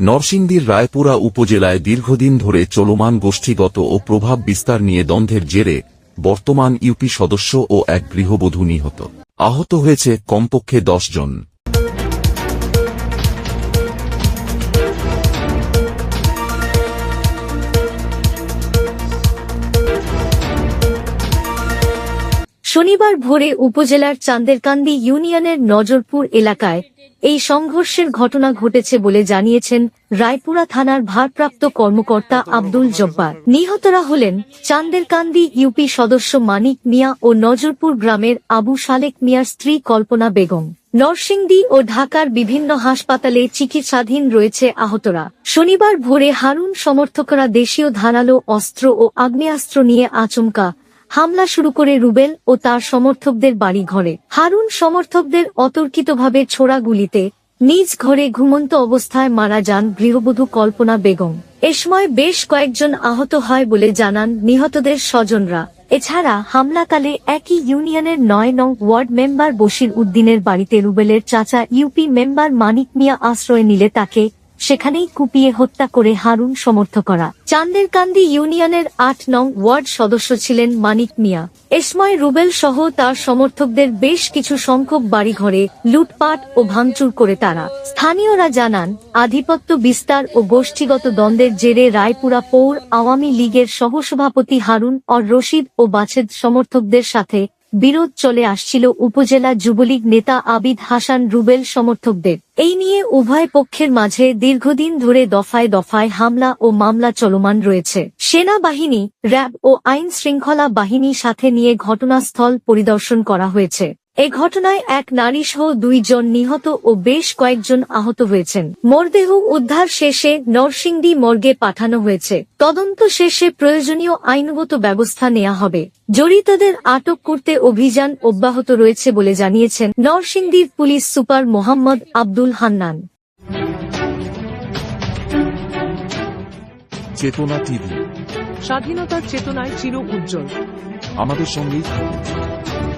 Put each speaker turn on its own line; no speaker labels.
নরসিংদীর রায়পুরা উপজেলায় দীর্ঘদিন ধরে চলমান গোষ্ঠীগত ও প্রভাব বিস্তার নিয়ে দ্বন্দ্বের জেরে বর্তমান ইউপি সদস্য ও এক গৃহবধূ নিহত। আহত হয়েছে কমপক্ষে দশ জন।
শনিবার ভোরে উপজেলার চান্দেরকান্দি ইউনিয়নের নজরপুর এলাকায় এই সংঘর্ষের ঘটনা ঘটেছে বলে জানিয়েছেন রায়পুরা থানার ভারপ্রাপ্ত কর্মকর্তা আব্দুল জব্বার। নিহতরা হলেন চান্দেরকান্দি ইউপি সদস্য মানিক মিয়া ও নজরপুর গ্রামের আবু সালেক মিয়ার স্ত্রী কল্পনা বেগম। নরসিংদী ও ঢাকার বিভিন্ন হাসপাতালে চিকিৎসাধীন রয়েছে আহতরা। শনিবার ভোরে হারুন সমর্থকরা দেশীয় ধারালো অস্ত্র ও আগ্নেয়াস্ত্র নিয়ে আচমকা হামলা শুরু করে রুবেল ও তার সমর্থকদের বাড়ি ঘরে। হারুন সমর্থকদের অতর্কিতভাবে ছোড়া গুলিতে নিজ ঘরে ঘুমন্ত অবস্থায় মারা যান গৃহবধূ কল্পনা বেগম। এ সময় বেশ কয়েকজন আহত হয় বলে জানান নিহতদের স্বজনরা। এছাড়া হামলাকালে একই ইউনিয়নের নয় নং ওয়ার্ড মেম্বার বশির উদ্দিনের বাড়িতে রুবেলের চাচা ইউপি মেম্বার মানিক মিয়া আশ্রয় নিলে তাকে সেখানেই কুপিয়ে হত্যা করে হারুন সমর্থকরা চান্দেরকান্দি ইউনিয়নের আট নং ওয়ার্ড সদস্য ছিলেন মানিক মিয়া। এসময় রুবেল সহ তার সমর্থকদের বেশ কিছু সংখ্যক বাড়িঘরে, লুটপাট ও ভাঙচুর করে তারা। স্থানীয়রা জানান, আধিপত্য বিস্তার ও গোষ্ঠীগত দ্বন্দ্বের জেরে রায়পুরা পৌর আওয়ামী লীগের সহসভাপতি হারুন অর রশিদ ও বাছেদ সমর্থকদের সাথে বিরোধ চলে আসছিল উপজেলা যুবলীগ নেতা আবিদ হাসান রুবেল সমর্থকদের। এই নিয়ে উভয় পক্ষের মাঝে দীর্ঘদিন ধরে দফায় দফায় হামলা ও মামলা চলমান রয়েছে। সেনাবাহিনী, র্যাব ও আইন শৃঙ্খলা বাহিনী সাথে নিয়ে ঘটনাস্থল পরিদর্শন করা হয়েছে। এ ঘটনায় এক নারী সহ দুইজন নিহত ও বেশ কয়েকজন আহত হয়েছেন। মরদেহ উদ্ধার শেষে নরসিংদী মর্গে পাঠানো হয়েছে। তদন্ত শেষে প্রয়োজনীয় আইনগত ব্যবস্থা নেওয়া হবে। জড়িতদের আটক করতে অভিযান অব্যাহত রয়েছে বলে জানিয়েছেন নরসিংদীর police super Mohammad Abdul Hannan.
Chetona TV.
স্বাধীনতার চেতনায় চির উজ্জ্বল।
আমাদের সঙ্গেই থাকুন।